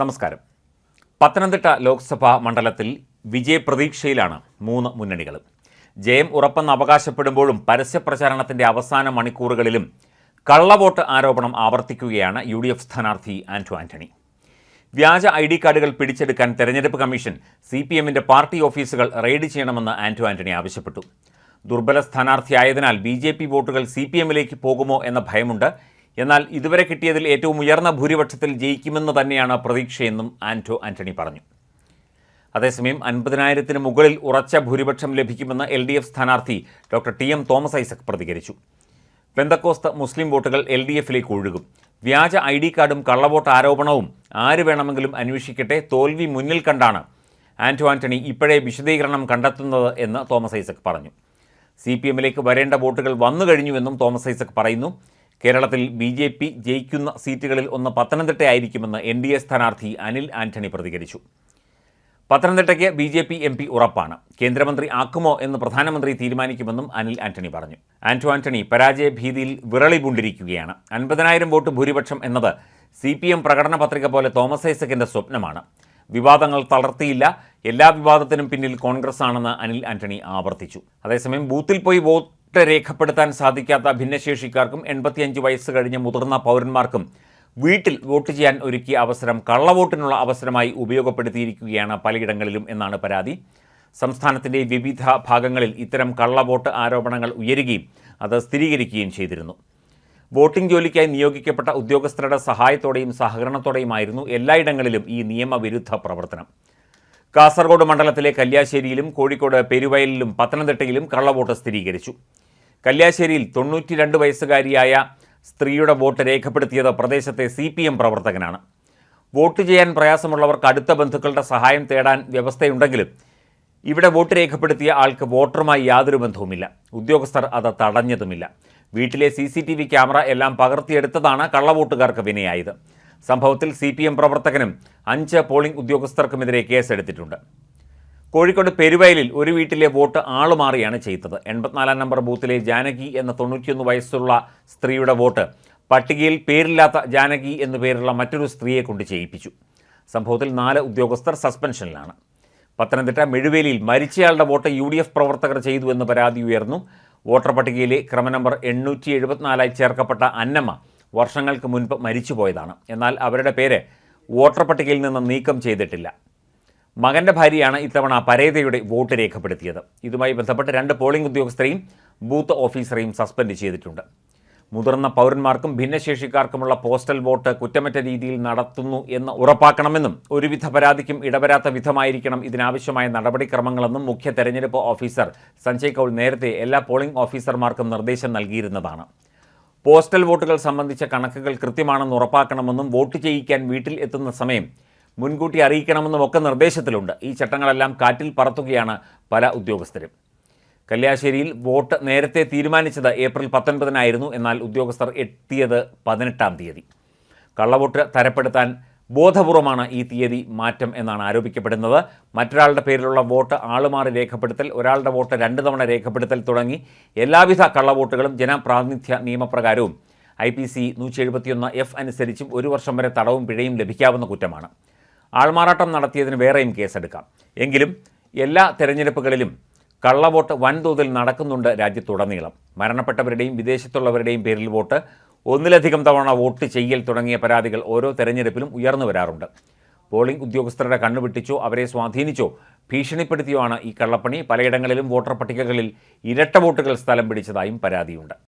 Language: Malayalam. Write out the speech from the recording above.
നമസ്കാരം. പത്തനംതിട്ട ലോക്സഭാ മണ്ഡലത്തിൽ വിജയപ്രതീക്ഷയിലാണ് മൂന്ന് മുന്നണികളും ജയം ഉറപ്പെന്ന് അവകാശപ്പെടുമ്പോഴും പരസ്യപ്രചാരണത്തിന്റെ അവസാന മണിക്കൂറുകളിലും കള്ളവോട്ട് ആരോപണം ആവർത്തിക്കുകയാണ് യു ഡി എഫ് സ്ഥാനാർത്ഥി ആന്റോ ആന്റണി വ്യാജ ഐ ഡി കാർഡുകൾ പിടിച്ചെടുക്കാൻ തെരഞ്ഞെടുപ്പ് കമ്മീഷൻ സി പി എമ്മിന്റെ പാർട്ടി ഓഫീസുകൾ റെയ്ഡ് ചെയ്യണമെന്ന് ആന്റോ ആന്റണി ആവശ്യപ്പെട്ടു. ദുർബല സ്ഥാനാർത്ഥിയായതിനാൽ ബി ജെ പി വോട്ടുകൾ സി പി എമ്മിലേക്ക് പോകുമോ എന്ന ഭയമുണ്ട് എന്നാൽ ഇതുവരെ കിട്ടിയതിൽ ഏറ്റവും ഉയർന്ന ഭൂരിപക്ഷത്തിൽ ജയിക്കുമെന്ന് തന്നെയാണ് പ്രതീക്ഷയെന്നും ആന്റോ ആന്റണി പറഞ്ഞു. അതേസമയം അൻപതിനായിരത്തിന് മുകളിൽ ഉറച്ച ഭൂരിപക്ഷം ലഭിക്കുമെന്ന് എൽ ഡി എഫ് സ്ഥാനാർത്ഥി doctor T M Thomas Isaac പ്രതികരിച്ചു. പെന്തക്കോസ്ത് മുസ്ലിം വോട്ടുകൾ എൽ ഡി എഫിലേക്ക് ഒഴുകും. വ്യാജ ഐ ഡി കാർഡും കള്ളവോട്ട് ആരോപണവും ആര് വേണമെങ്കിലും അന്വേഷിക്കട്ടെ തോൽവി മുന്നിൽ കണ്ടാണ് ആന്റോ ആന്റണി ഇപ്പോഴേ വിശദീകരണം കണ്ടെത്തുന്നത് എന്ന് തോമസ് ഐസക് പറഞ്ഞു. സി പി എമ്മിലേക്ക് വരേണ്ട വോട്ടുകൾ വന്നു കഴിഞ്ഞുവെന്നും തോമസ് ഐസക് പറയുന്നു. കേരളത്തിൽ ബി ജെ പി ജയിക്കുന്ന സീറ്റുകളിൽ ഒന്ന് പത്തനംതിട്ടയായിരിക്കുമെന്ന് എൻ ഡി എ സ്ഥാനാർത്ഥി അനിൽ ആന്റണി പ്രതികരിച്ചു. പത്തനംതിട്ടയ്ക്ക് B J P M P ഉറപ്പാണ്. കേന്ദ്രമന്ത്രി ആക്കുമോ എന്ന് പ്രധാനമന്ത്രി തീരുമാനിക്കുമെന്നും അനിൽ ആന്റണി പറഞ്ഞു. ആന്റോ ആന്റണി പരാജയ ഭീതിയിൽ വിറളി പൂണ്ടിരിക്കുകയാണ് അൻപതിനായിരം വോട്ട് ഭൂരിപക്ഷം എന്നത് സി പി എം പ്രകടന പത്രിക പോലെ തോമസ് ഐസക്കിന്റെ സ്വപ്നമാണ്. വിവാദങ്ങൾ തളർത്തിയില്ല. എല്ലാ വിവാദത്തിനും പിന്നിൽ കോൺഗ്രസ് ആണെന്ന് അനിൽ ആന്റണി ആവർത്തിച്ചു. അതേസമയം ബൂത്തിൽ പോയി വോട്ട് രേഖപ്പെടുത്താൻ സാധിക്കാത്ത ഭിന്നശേഷിക്കാർക്കും എൺപത്തിയഞ്ച് വയസ്സ് കഴിഞ്ഞ മുതിർന്ന പൗരന്മാർക്കും വീട്ടിൽ വോട്ട് ചെയ്യാൻ ഒരുക്കിയ അവസരം കള്ളവോട്ടിനുള്ള അവസരമായി ഉപയോഗപ്പെടുത്തിയിരിക്കുകയാണ് പലയിടങ്ങളിലും എന്നാണ് പരാതി. സംസ്ഥാനത്തിന്റെ വിവിധ ഭാഗങ്ങളിൽ ഇത്തരം കള്ളവോട്ട് ആരോപണങ്ങൾ ഉയരുകയും അത് സ്ഥിരീകരിക്കുകയും ചെയ്തിരുന്നു. വോട്ടിംഗ് ജോലിക്കായി നിയോഗിക്കപ്പെട്ട ഉദ്യോഗസ്ഥരുടെ സഹായത്തോടെയും സഹകരണത്തോടെയുമായിരുന്നു എല്ലായിടങ്ങളിലും ഈ നിയമവിരുദ്ധ പ്രവർത്തനം. കാസർഗോഡ് മണ്ഡലത്തിലെ കല്യാശ്ശേരിയിലും കോഴിക്കോട് പെരുവയലിലും പത്തനംതിട്ടയിലും കള്ളവോട്ട് സ്ഥിരീകരിച്ചു. കല്യാശ്ശേരിയിൽ തൊണ്ണൂറ്റി രണ്ട് വയസ്സുകാരിയായ സ്ത്രീയുടെ വോട്ട് രേഖപ്പെടുത്തിയത് പ്രദേശത്തെ സി പി എം പ്രവർത്തകനാണ്. വോട്ട് ചെയ്യാൻ പ്രയാസമുള്ളവർക്ക് അടുത്ത ബന്ധുക്കളുടെ സഹായം തേടാൻ വ്യവസ്ഥയുണ്ടെങ്കിലും ഇവിടെ വോട്ട് രേഖപ്പെടുത്തിയ ആൾക്ക് വോട്ടറുമായി യാതൊരു ബന്ധവുമില്ല. ഉദ്യോഗസ്ഥർ അത് തടഞ്ഞതുമില്ല. വീട്ടിലെ C C T V camera എല്ലാം പകർത്തിയെടുത്തതാണ് കള്ളവോട്ടുകാർക്ക് വിനയായത്. സംഭവത്തിൽ സി പി എം പ്രവർത്തകനും അഞ്ച് പോളിംഗ് ഉദ്യോഗസ്ഥർക്കുമെതിരെ കേസെടുത്തിട്ടുണ്ട്. കോഴിക്കോട് പെരുവയലിൽ ഒരു വീട്ടിലെ വോട്ട് ആളുമാറിയാണ് ചെയ്തത്. എൺപത്തിനാലാം നമ്പർ ബൂത്തിലെ ജാനകി എന്ന തൊണ്ണൂറ്റിയൊന്ന് വയസ്സുള്ള സ്ത്രീയുടെ വോട്ട് പട്ടികയിൽ പേരില്ലാത്ത ജാനകി എന്നു പേരുള്ള മറ്റൊരു സ്ത്രീയെ കൊണ്ട് ചെയ്യിപ്പിച്ചു. സംഭവത്തിൽ നാല് ഉദ്യോഗസ്ഥർ സസ്പെൻഷനിലാണ്. പത്തനംതിട്ട മെഴുവേലിയിൽ മരിച്ചയാളുടെ വോട്ട് യു ഡി എഫ് പ്രവർത്തകർ ചെയ്തു എന്ന് പരാതി ഉയർന്നു. വോട്ടർ പട്ടികയിലെ ക്രമ നമ്പർ എണ്ണൂറ്റി എഴുപത്തിനാലായി ചേർക്കപ്പെട്ട അന്നമ്മ വർഷങ്ങൾക്ക് മുൻപ് മരിച്ചുപോയതാണ്. എന്നാൽ അവരുടെ പേര് വോട്ടർ പട്ടികയിൽ നിന്ന് നീക്കം ചെയ്തിട്ടില്ല. മകന്റെ ഭാര്യയാണ് ഇത്തവണ പരേതയുടെ വോട്ട് രേഖപ്പെടുത്തിയത്. ഇതുമായി ബന്ധപ്പെട്ട് രണ്ട് പോളിംഗ് ഉദ്യോഗസ്ഥരെയും ബൂത്ത് ഓഫീസറെയും സസ്പെൻഡ് ചെയ്തിട്ടുണ്ട്. മുതിർന്ന പൗരന്മാർക്കും ഭിന്നശേഷിക്കാർക്കുമുള്ള പോസ്റ്റൽ വോട്ട് കുറ്റമറ്റ രീതിയിൽ നടത്തുന്നു എന്ന് ഉറപ്പാക്കണമെന്നും ഒരുവിധ പരാതിക്കും ഇടവരാത്ത വിധമായിരിക്കണം ഇതിനാവശ്യമായ നടപടിക്രമങ്ങളെന്നും മുഖ്യ തെരഞ്ഞെടുപ്പ് ഓഫീസർ സഞ്ജയ് കൗൾ നേരത്തെ എല്ലാ പോളിംഗ് ഓഫീസർമാർക്കും നിർദ്ദേശം നൽകിയിരുന്നതാണ്. പോസ്റ്റൽ വോട്ടുകൾ സംബന്ധിച്ച കണക്കുകൾ കൃത്യമാണെന്ന് ഉറപ്പാക്കണമെന്നും വോട്ട് ചെയ്യിക്കാൻ വീട്ടിൽ എത്തുന്ന സമയം മുൻകൂട്ടി അറിയിക്കണമെന്നും ഒക്കെ നിർദ്ദേശത്തിലുണ്ട്. ഈ ചട്ടങ്ങളെല്ലാം കാറ്റിൽ പറത്തുകയാണ് പല ഉദ്യോഗസ്ഥരും. കല്യാശ്ശേരിയിൽ വോട്ട് നേരത്തെ തീരുമാനിച്ചത് ഏപ്രിൽ പത്തൊൻപതിനായിരുന്നു. എന്നാൽ ഉദ്യോഗസ്ഥർ എത്തിയത് പതിനെട്ടാം തീയതി. കള്ളവോട്ട് തരപ്പെടുത്താൻ ബോധപൂർവമാണ് ഈ തീയതി മാറ്റം എന്നാണ് ആരോപിക്കപ്പെടുന്നത്. മറ്റൊരാളുടെ പേരിലുള്ള വോട്ട് ആളുമാറി രേഖപ്പെടുത്തൽ ഒരാളുടെ വോട്ട് രണ്ട് തവണ രേഖപ്പെടുത്തൽ തുടങ്ങി എല്ലാവിധ കള്ളവോട്ടുകളും ജനപ്രാതിനിധ്യ നിയമപ്രകാരവും ഐ പി സി നൂറ്റി എഴുപത്തിയൊന്ന് എഫ് അനുസരിച്ചും ഒരു വർഷം വരെ തടവും പിഴയും ലഭിക്കാവുന്ന കുറ്റമാണ്. ആൾമാറാട്ടം നടത്തിയതിന് വേറെയും കേസെടുക്കാം. എങ്കിലും എല്ലാ തെരഞ്ഞെടുപ്പുകളിലും കള്ളവോട്ട് വൻതോതിൽ നടക്കുന്നുണ്ട് രാജ്യത്തുടനീളം. മരണപ്പെട്ടവരുടെയും വിദേശത്തുള്ളവരുടെയും പേരിൽ വോട്ട് ഒന്നിലധികം തവണ വോട്ട് ചെയ്യൽ തുടങ്ങിയ പരാതികൾ ഓരോ തെരഞ്ഞെടുപ്പിലും ഉയർന്നു വരാറുണ്ട്. പോളിംഗ് ഉദ്യോഗസ്ഥരുടെ കണ്ണുവെട്ടിച്ചോ അവരെ സ്വാധീനിച്ചോ ഭീഷണിപ്പെടുത്തിയോ ആണ് ഈ കള്ളപ്പണി. പലയിടങ്ങളിലും വോട്ടർ പട്ടികകളിൽ ഇരട്ട വോട്ടുകൾ സ്ഥലം പിടിച്ചതായും പരാതിയുണ്ട്.